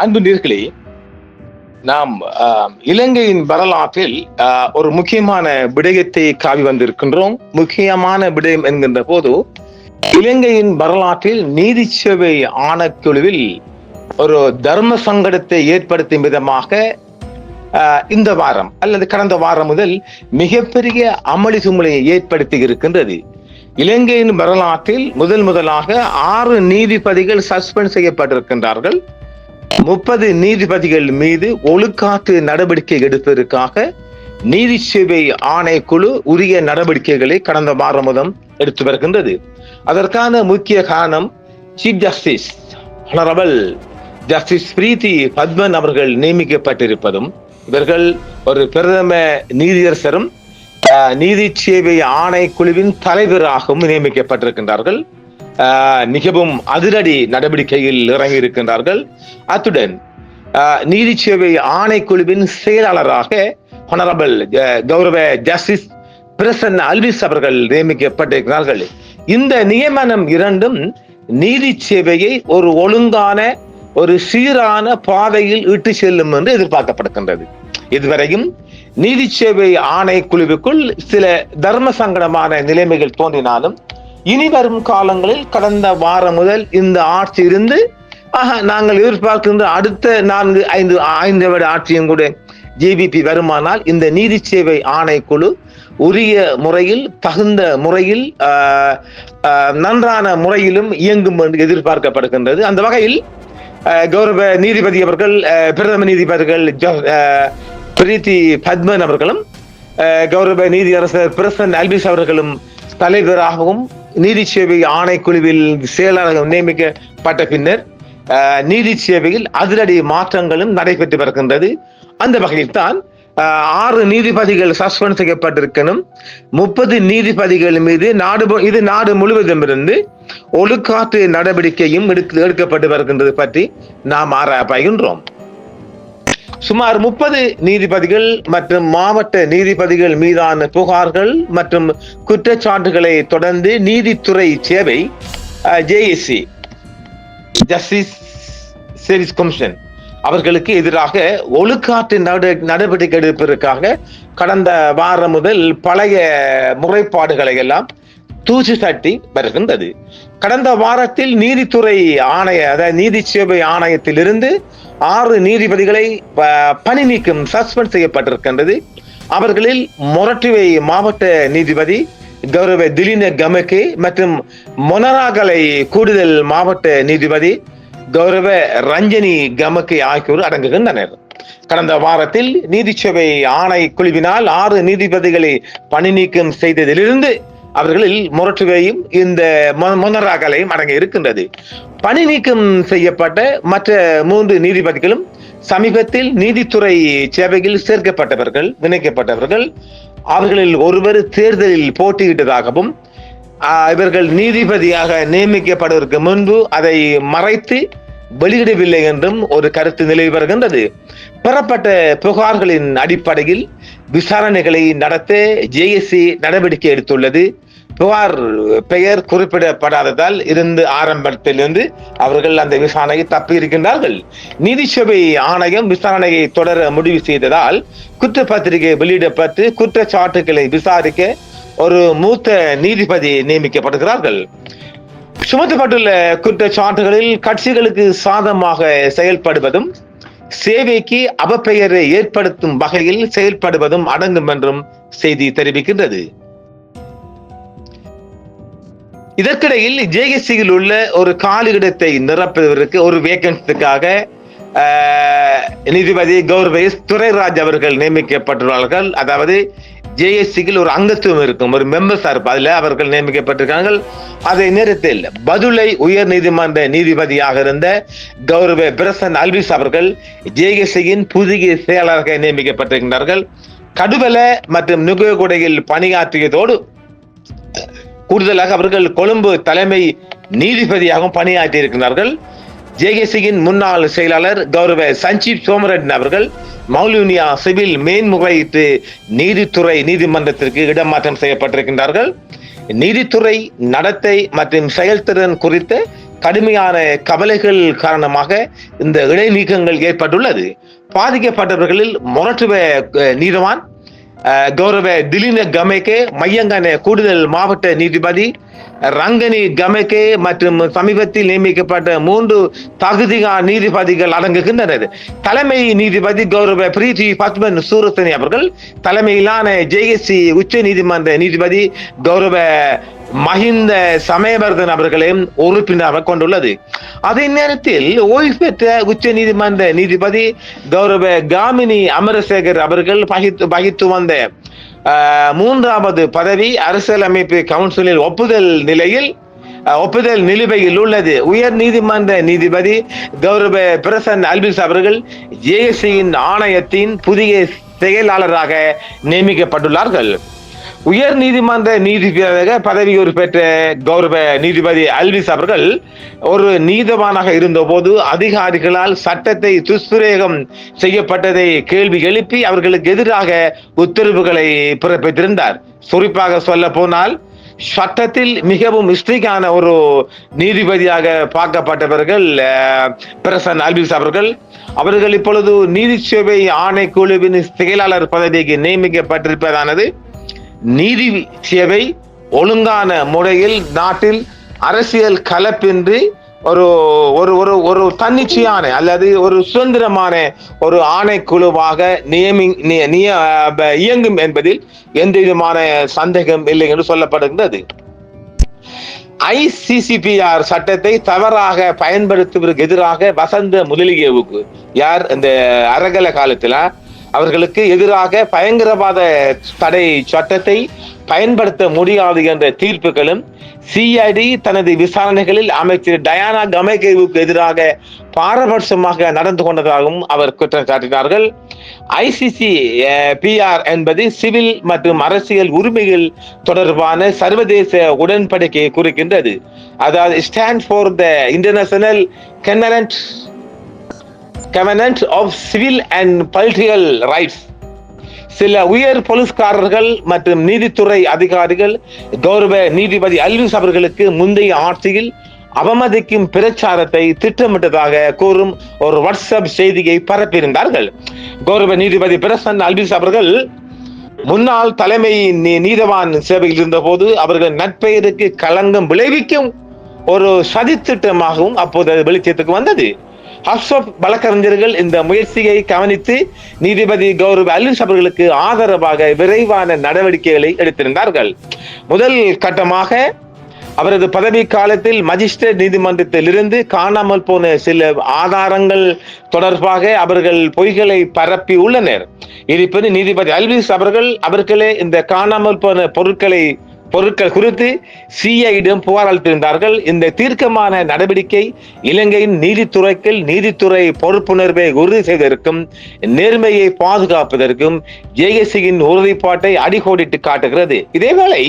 அன்பு நீர்களே நாம் இலங்கையின் வரலாற்றில் ஒரு முக்கியமான விடயத்தை காவி வந்திருக்கின்றோம். முக்கியமான விடயம் என்கின்ற போது இலங்கையின் வரலாற்றில் நீதி சேவை ஆணைக்குழுவில் ஒரு தர்ம சங்கடத்தை ஏற்படுத்தும் விதமாக இந்த வாரம் அல்லது கடந்த வாரம் முதல் மிகப்பெரிய அமளி சுமலையை ஏற்படுத்தி இருக்கின்றது. இலங்கையின் வரலாற்றில் முதல் முதலாக ஆறு நீதிபதிகள் சஸ்பெண்ட் செய்யப்பட்டிருக்கின்றார்கள். முப்பது நீதிபதிகள் மீது ஒழுக்காற்று நடவடிக்கை எடுப்பதற்காக நீதி சேவை ஆணைக்குழு உரிய நடவடிக்கைகளை கடந்த வாரம் முதல் எடுத்து வருகின்றது. அதற்கான முக்கிய காரணம் chief justice honourable justice Preethi Padman அவர்கள் நியமிக்கப்பட்டிருப்பதும் இவர்கள் ஒரு பிரதம நீதியரசரும் நீதி சேவை ஆணைக்குழுவின் தலைவராகவும் நியமிக்கப்பட்டிருக்கின்றார்கள். மிகவும் அதிரடி நடவடிக்கையில் இறங்கி இருக்கின்றார்கள். அத்துடன் ஆஹ், நீதி சேவை ஆணைக்குழுவின் செயலாளராக ஹொனரபிள் கௌரவ ஜஸ்டிஸ் பிரசன்ன அல்விஸ் அவர்கள் நியமிக்கப்பட்டிருக்கிறார்கள். இந்த நியமனம் இரண்டும் நீதி சேவையை ஒரு ஒழுங்கான ஒரு சீரான பாதையில் இட்டு செல்லும் என்று எதிர்பார்க்கப்படுகின்றது. இதுவரையும் நீதி சேவை ஆணைக்குழுவுக்குள் சில தர்ம சங்கடமான நிலைமைகள் தோன்றினாலும் இனி வரும் காலங்களில் கடந்த வாரம் முதல் இந்த ஆட்சி இருந்து ஆஹா, நாங்கள் எதிர்பார்க்கின்ற அடுத்த நான்கு ஐந்து ஐந்து வருட ஆட்சியும் கூட ஜேபிபி வருமானால் இந்த நீதி சேவை ஆணைக்குழு உரிய முறையில் தகுந்த முறையில் நன்றான முறையிலும் இயங்கும் என்று எதிர்பார்க்கப்படுகின்றது. அந்த வகையில் கௌரவ நீதிபதி அவர்கள் பிரதம நீதிபதிகள் ஜ- பிரீத்தி பத்மன் அவர்களும் கௌரவ நீதியரசர் பிரசன் அல்பிஸ் அவர்களும் தலைவராகவும் நீதி சேவை ஆணைக்குழுவில் செயலாளர்கள் நியமிக்கப்பட்ட பின்னர் நீதி சேவையில் அதிரடி மாற்றங்களும் நடைபெற்று வருகின்றது. அந்த வகையில் தான் ஆறு நீதிபதிகள் சஸ்பெண்ட் செய்யப்பட்டிருக்கணும். முப்பது நீதிபதிகள் மீது நாடு இது நாடு முழுவதும் இருந்து ஒழுக்காற்று நடவடிக்கையும் எடுக்க- எடுக்கப்பட்டு வருகின்றது பற்றி நாம் ஆராய்கின்றோம் சுமார் முப்பது நீதிபதிகள் மற்றும் மாவட்ட நீதிபதிகள் மீதான புகார்கள் மற்றும் குற்றச்சாட்டுகளை தொடர்ந்து நீதித்துறை சேவை ஜேஎஸ்சி ஜஸ்டிஸ் சர்வீஸ் கமிஷன் அவர்களுக்கு எதிராக ஒழுக்காற்று நட- நடவடிக்கை எடுப்பதற்காக கடந்த வாரம் முதல் பழைய முறைப்பாடுகளை எல்லாம் தூசி தட்டி வருகின்றது. கடந்த வாரத்தில் நீதித்துறை ஆணைய அதாவது நீதி சேவை ஆணையத்திலிருந்து ஆறு நீதிபதிகளை ப- பணி நீக்கம் சஸ்பெண்ட் செய்யப்பட்டிருக்கின்றது. அவர்களில் மொரட்டுவை மாவட்ட நீதிபதி கௌரவ திலீன கமக்கு மற்றும் மொனராகலை கூடுதல் மாவட்ட நீதிபதி கௌரவ ரஞ்சனி கமக்கி ஆகியோர் அடங்குகின்றனர். கடந்த வாரத்தில் நீதிச்சபை ஆணை குழுவினால் ஆறு நீதிபதிகளை பணி நீக்கம் செய்ததிலிருந்து அவர்களில் முரட்டுவையும் இந்த மொ- அடங்கி அடங்க இருக்கின்றது. பணி நீக்கம் செய்யப்பட்ட மற்ற மூன்று நீதிபதிகளும் சமீபத்தில் நீதித்துறை சேவையில் சேர்க்கப்பட்டவர்கள் இணைக்கப்பட்டவர்கள். அவர்களில் ஒருவர் தேர்தலில் போட்டியிட்டதாகவும் இவர்கள் நீதிபதியாக நியமிக்கப்படுவதற்கு முன்பு அதை மறைத்து வெளியிடவில்லை என்றும் ஒரு கருத்து நிலவி வருகின்றது. பெறப்பட்ட புகார்களின் அடிப்படையில் விசாரணைகளை நடத்த ஜேஎஸ்சி நடவடிக்கை எடுத்துள்ளது. புகார் பெயர் குறிப்பிடப்படாததால் இருந்து ஆரம்பத்திலிருந்து அவர்கள் அந்த விசாரணையை தப்பி இருக்கின்றார்கள். நீதிசபை ஆணையம் விசாரணையை தொடர முடிவு செய்ததால் குற்றப்பத்திரிகை வெளியிடப்பட்டு குற்றச்சாட்டுகளை விசாரிக்க ஒரு மூத்த நீதிபதி நியமிக்கப்படுகிறார்கள் சுமத்தப்பட்டுள்ள குற்றச்சாட்டுகளில் கட்சிகளுக்கு சாதமாக செயல்படுவதும் சேவைக்கு அவப்பெயரை ஏற்படுத்தும் வகையில் செயல்படுவதும் அடங்கும் என்றும் செய்தி தெரிவிக்கின்றது. இதற்கிடையில் ஜேஎஸ்சியில் உள்ள ஒரு காலியிடத்தை நிரப்புவதற்கு ஒரு வேகன்ஸுக்காக நீதிபதி கௌரவ துரைராஜ் அவர்கள் நியமிக்கப்பட்டுள்ளார்கள். அதாவது ஜேஎஸ்சிக்கு ஒரு அங்கத்துவம் இருக்கும் ஒரு மெம்பர்ஸ் இருப்பார் அதுல அவர்கள் நியமிக்கப்பட்டிருக்கார்கள் அதே நேரத்தில் பதுளை உயர் நீதிமன்ற நீதிபதியாக இருந்த கௌரவ பிரசன் அல்விஸ் அவர்கள் ஜேஎஸ்சியின் புதிய செயலாளராக நியமிக்கப்பட்டிருக்கிறார்கள். கடுவல மற்றும் நுகர்கொடையில் பணியாற்றியதோடு கூடுதலாக அவர்கள் கொழும்பு தலைமை நீதிபதியாகவும் பணியாற்றி இருக்கிறார்கள் ஜேகேசியின் முன்னாள் செயலாளர் கௌரவ சஞ்சீப் சோமரன் அவர்கள் மௌலூனியா சிவில் மேன்முறையீட்டு நீதித்துறை நீதிமன்றத்திற்கு இடமாற்றம் செய்யப்பட்டிருக்கின்றார்கள். நீதித்துறை நடத்தை மற்றும் செயல்திறன் குறித்த கடுமையான கவலைகள் காரணமாக இந்த இடைநீக்கங்கள் ஏற்பட்டுள்ளது. பாதிக்கப்பட்டவர்களில் மொரட்டுவ நீதவான் கௌரவ திலீன கமேகே மையங்கான கூடுதல் மாவட்ட நீதிபதி ரங்கனி கமேகே மற்றும் சமீபத்தில் நியமிக்கப்பட்ட மூன்று தகுதிகா நீதிபதிகள் அடங்குகின்றனர். தலைமை நீதிபதி கௌரவ பிரீத்தி பத்மன் சூரசனி அவர்கள் தலைமையிலான ஜேஎஸ்சி உச்ச நீதிமன்ற நீதிபதி கௌரவ மஹிந்த சமயவர்தன் அவர்களையும் உறுப்பினராக கொண்டுள்ளது. அதே நேரத்தில் ஓய்வு பெற்ற உச்ச நீதிமன்ற நீதிபதி கௌரவ காமினி அமரசேகர் அவர்கள் பகித்து வகித்து வந்த மூன்றாவது பதவி அரசியலமைப்பு கவுன்சிலில் ஒப்புதல் நிலையில் ஒப்புதல் நிலுவையில் உள்ளது. உயர் நீதிமன்ற நீதிபதி கௌரவ பிரசன் அல்பிஸ் அவர்கள் ஜேஎஸ்சியின் ஆணையத்தின் புதிய செயலாளராக நியமிக்கப்பட்டுள்ளார்கள். உயர் நீதிமன்ற நீதிபதியாக பதவி பெற்ற கௌரவ நீதிபதி அல்விஸ் அவர்கள் ஒரு நீதவானாக இருந்தபோது அதிகாரிகளால் சட்டத்தை துஷ்பிரயோகம் செய்யப்பட்டதை கேள்வி எழுப்பி அவர்களுக்கு எதிராக உத்தரவுகளை பிறப்பித்திருந்தார். குறிப்பாக சொல்ல போனால் சட்டத்தில் மிகவும் ஸ்ட்ரிக்டான ஒரு நீதிபதியாக பார்க்கப்பட்டவர்கள் பிரசன் அல்பிஸ் அவர்கள். அவர்கள் இப்பொழுது நீதி சேவை ஆணைக்குழுவின் செயலாளர் பதவிக்கு நியமிக்கப்பட்டிருப்பதானது. நீதி சேவை ஒழுங்கான முறையில் நாட்டில் அரசியல் கலப்பின்றி ஒரு ஒரு ஒரு ஒரு தன்னிச்சையான அல்லது ஒரு சுதந்திரமான ஒரு ஆணைக்குழுவாக நியமி நிய- இயங்கும் என்பதில் எந்த விதமான சந்தேகம் இல்லை என்று சொல்லப்படுகின்றது. ஐசிசிபிஆர் சட்டத்தை தவறாக பயன்படுத்துவதற்கு எதிராக வசந்த முதலியவுக்கு யார்? இந்த அரகல காலத்தில் அவர்களுக்கு எதிராக பயங்கரவாத தடை சட்டத்தை பயன்படுத்த முடியாது என்ற தீர்ப்புகளும் சிஐடி தனது விசாரணைகளில் அமைச்சர் டயானா கமேகேவுக்கு எதிராக பாரபட்சமாக நடந்து கொண்டதாகவும் அவர் குற்றம் சாட்டினார்கள். ஐசிசி பிஆர் என்பது சிவில் மற்றும் அரசியல் உரிமைகள் தொடர்பான சர்வதேச உடன்படிக்கையை குறிக்கின்றது. அதாவது stand for the international கென்னரன்ட் covenant of civil and political rights சில உயர் போலீஸ்காரர்கள் மற்றும் நீதித்துறை அதிகாரிகள் கௌரவ நீதிபதி அல்விஸ் அவர்களுக்கு முந்தைய ஆட்சியில் அவமதிக்கும் பிரச்சாரத்தை திட்டமிட்டதாக கூறும் ஒரு வாட்ஸ்அப் செய்தியை பரப்பியிருந்தார்கள். கௌரவ நீதிபதி பிரசன் அல்விஸ் அவர்கள் முன்னாள் தலைமை நீதவான் சேவையில் இருந்தபோது அவர்கள் நட்பெயருக்கு களங்கம் விளைவிக்கும் ஒரு சதித்திட்டமாகவும் அப்போது வெளிச்சத்துக்கு வந்தது. ஹப்ஸ் வழக்கறிஞர்கள் இந்த முயற்சியை கவனித்து நீதிபதி கௌரவ அலிஸ் அவர்களுக்கு ஆதரவாக விரைவான நடவடிக்கைகளை எடுத்திருந்தார்கள். முதல் கட்டமாக அவரது பதவி காலத்தில் மஜிஸ்ட்ரேட் நீதிமன்றத்தில் இருந்து காணாமல் போன சில ஆதாரங்கள் தொடர்பாக அவர்கள் பொய்களை பரப்பி உள்ளனர். இருப்பினும் நீதிபதி அல்விஸ் அவர்கள் அவர்களே இந்த காணாமல் போன பொருட்களை பொருட்கள் குறித்து சிஐடிடம் புகார் அளித்திருந்தார்கள் இந்த தீர்க்கமான நடவடிக்கை இலங்கையின் நீதித்துறைக்கு நீதித்துறை பொறுப்புணர்வை உறுதி செய்வதற்கும் நேர்மையை பாதுகாப்பதற்கும் ஜேஎஸ்சியின் உறுதிப்பாட்டை அடிகோடிட்டு காட்டுகிறது. இதேவேளை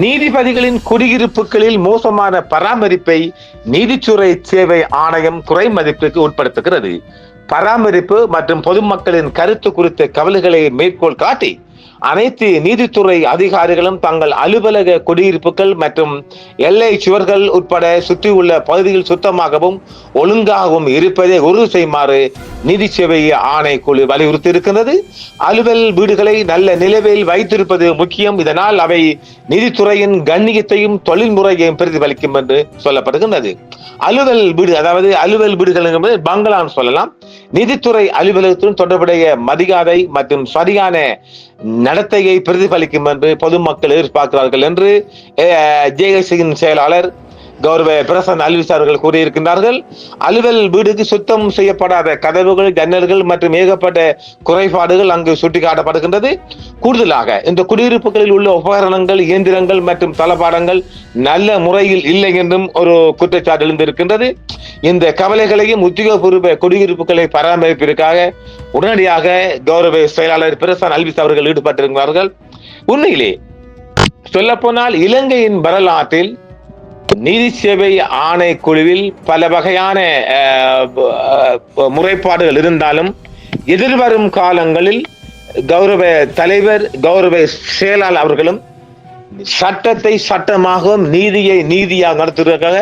நீதிபதிகளின் குடியிருப்புகளில் மோசமான பராமரிப்பை நீதித்துறை சேவை ஆணையம் குறை மதிப்பிற்கு உட்படுத்துகிறது. பராமரிப்பு மற்றும் பொதுமக்களின் கருத்து குறித்த கவலைகளை மேற்கோள் காட்டி அனைத்து நீதித்துறை அதிகாரிகளும் தங்கள் அலுவலக குடியிருப்புகள் மற்றும் எல்லை சுவர்கள் உட்பட சுற்றியுள்ள பகுதிகள் சுத்தமாகவும் ஒழுங்காகவும் இருப்பதை உறுதி செய்யுமாறு நிதி சேவை ஆணைக்குழு வலியுறுத்தி இருக்கின்றது அலுவல் வீடுகளை நல்ல நிலையில் வைத்திருப்பது முக்கியம். இதனால் அவை நிதித்துறையின் கண்ணியத்தையும் தொழில்முறையையும் பிரதிபலிக்கும் என்று சொல்லப்படுகின்றது. அலுவல் வீடு அதாவது அலுவல் வீடுகள் என்பது பங்களான்னு சொல்லலாம். நிதித்துறை அலுவலகத்துடன் தொடர்புடைய மதிகாதை மற்றும் சரியான நடத்தையை பிரதிபலிக்கும் என்று பொதுமக்கள் எதிர்பார்க்கிறார்கள் என்று ஜேஎஸ்சியின் செயலாளர் கௌரவ பிரசன் அல்விஸ் அவர்கள் கூறியிருக்கின்றார்கள் அலுவல் வீடுக்கு சுத்தம் செய்யப்படாத கதவுகள் ஜன்னல்கள் மற்றும் ஏகப்பட்ட குறைபாடுகள் அங்கு சுட்டிக்காட்டப்படுகின்றது. கூடுதலாக இந்த குடியிருப்புகளில் உள்ள உபகரணங்கள் இயந்திரங்கள் மற்றும் தளபாடங்கள் நல்ல முறையில் இல்லை என்றும் ஒரு குற்றச்சாட்டு எழுந்திருக்கின்றது. இந்த கவலைகளையும் உத்தியோகபூர்வ குடியிருப்புகளை பராமரிப்பிற்காக உடனடியாக கௌரவ செயலாளர் பிரசன் அல்விஸ் அவர்கள் ஈடுபட்டிருக்கிறார்கள். உண்மையிலே சொல்லப்போனால் இலங்கையின் வரலாற்றில் நீதி சேவை ஆணைக்குழுவில் பல வகையான முறைப்பாடுகள் இருந்தாலும் எதிர்வரும் காலங்களில் கௌரவ தலைவர் கௌரவ செயலாளர் அவர்களும் சட்டத்தை சட்டமாகவும் நீதியை நீதியாக நடத்துவதற்காக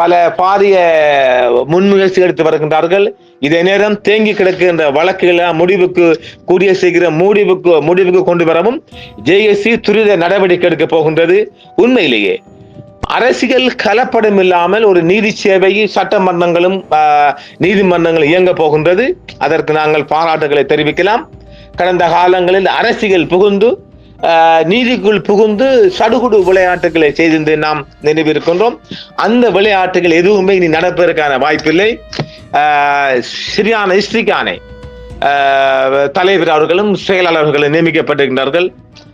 பல பாரிய முன்முயற்சி எடுத்து வருகின்றார்கள். இதே நேரம் தேங்கி கிடக்கின்ற வழக்குகளை முடிவுக்கு கூடிய சீக்கிரம் முடிவுக்கு முடிவுக்கு கொண்டு வரவும் ஜேஎஸ்சி துரித நடவடிக்கை எடுக்க போகின்றது. உண்மையிலேயே அரசியல் கலப்படம் இல்லாமல் ஒரு நீதி சேவை சட்டமன்றங்களும் ஆஹ், நீதிமன்றங்களும் இயங்க போகின்றது. அதற்கு நாங்கள் பாராட்டுகளை தெரிவிக்கலாம். கடந்த காலங்களில் அரசியல் புகுந்து நீதிக்குள் புகுந்து சடுகுடு விளையாட்டுகளை செய்திருந்து நாம் நினைவிருக்கின்றோம். அந்த விளையாட்டுகள் எதுவுமே இனி நடப்பதற்கான வாய்ப்பில்லை. ஆஹ், சரியான தலைவர் அவர்களும் செயலாளர்களும் நியமிக்கப்பட்டிருக்கிறார்கள்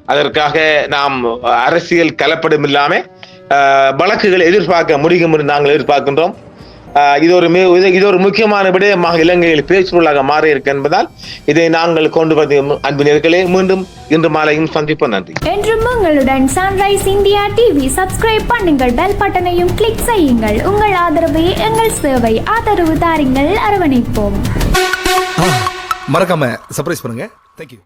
அதற்காக நாம் அரசியல் கலப்படம் இல்லாமல் வழக்குகளை எதிர்பார்க்க முடியும் என்று நாங்கள் எதிர்பார்க்கின்றோம். இது ஒரு மி- இது- இது ஒரு முக்கியமான விடயமாக இலங்கையில் பேச்சுபொருளாக மாறி இருக்கு என்பதால் இதை நாங்கள் கொண்டு வந்து அன்பினர்களே மீண்டும் இன்று மாலையும் சந்திப்போம். நன்றி. என்றும் உங்களுடன் சன்ரைஸ் இந்தியா டிவி சப்ஸ்கிரைப் பண்ணுங்கள் பெல் பட்டனையும் கிளிக் செய்யுங்கள். உங்கள் ஆதரவே எங்கள் சேவை ஆதரவு தாருங்கள். அரவணைப்போம். மறக்காம சர்ப்ரைஸ் பண்ணுங்க. தேங்க்யூ